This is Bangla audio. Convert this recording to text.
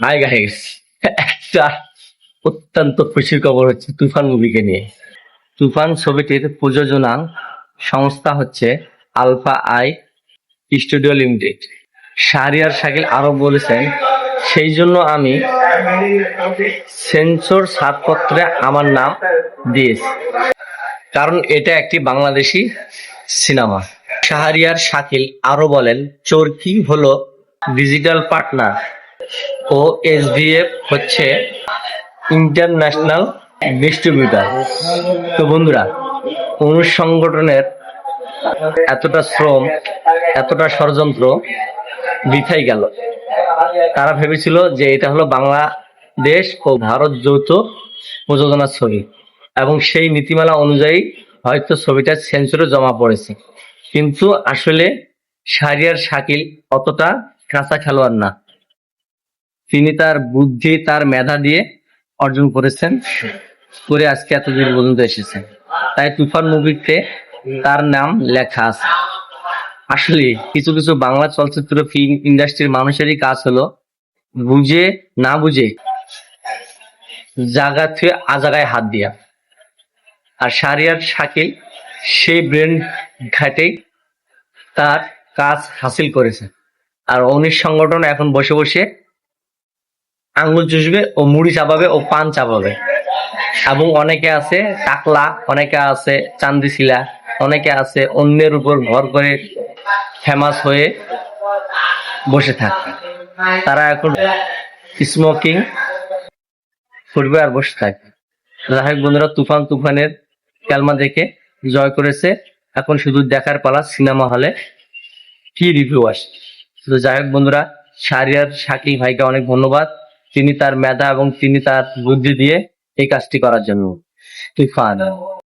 হাই গাইস একটা অত্যন্ত খুশির খবর হচ্ছে তুফান মুভিকে নিয়ে। তুফান ছবিটির প্রযোজনা সংস্থা হচ্ছে alpha I studio limited. Shahriar Shakil আরও বলেছেন, সেই জন্য আমি সেন্সর ছাড়পত্রে আমার নাম দিয়েছি। কারণ এটা একটি বাংলাদেশি সিনেমা। শাহরিয়ার শাকিল আরও বলেন চরকি হলো ডিজিটাল পার্টনার? ও এসভিএফ হচ্ছে ইন্টারন্যাশনাল ডিস্ট্রিবিউটার তো বন্ধুরা, অনুসংগঠনের এতটা শ্রম, এতটা ষড়যন্ত্র বৃথাই গেল। তারা ভেবেছিল যে এটা হলো বাংলাদেশ ও ভারত যৌথ প্রযোজনার ছবি? এবং সেই নীতিমালা অনুযায়ী হয়তো ছবিটা সেন্সরে জমা পড়েছে। কিন্তু আসলে শাহরিয়ার শাকিল অতটা কাঁচা খেলোয়াড় না। তিনি তার বুদ্ধি, তার মেধা দিয়ে অর্জন করেছেন। করে আজকে এতদূর পর্যন্ত এসেছেন। তাই তুফান মুভিতে তার নাম লেখা আছে। আসলে কিছু কিছু বাংলা চলচ্চিত্র ফিল্ম ইন্ডাস্ট্রির মানুষেরই কাজ হলো বুঝে, না বুঝে জাগা থেকে আজাগায় হাত দিয়া। আর সারিয়ার শাকিল সেই ব্রেন ঘাটেই তার কাজ হাসিল করেছে। আর অনিশ সংগঠন এখন বসে বসে আঙ্গুল চুষবে ও মুড়ি চাপাবে ও পান চাপাবে। এবং অনেকে আছে, টাকলা, অনেকে আছে চান্দিশিলা অনেকে আছে, অন্যের উপর ভর করে ফেমাস হয়ে বসে থাকে। তারা এখন স্মোকিং করবে আর বসে থাকে। যাই বন্ধুরা, তুফান তুফানের ক্যালমা দেখে জয় করেছে। এখন শুধু দেখার পালা, সিনেমা হলে কি রিভিউ আসে? তো যাই বন্ধুরা, সারিয়ার শাকিব ভাইকে অনেক ধন্যবাদ। তিনি তার মেধা এবং তিনি তার বুদ্ধি দিয়ে এই কাজটি করার জন্য তুই তুফান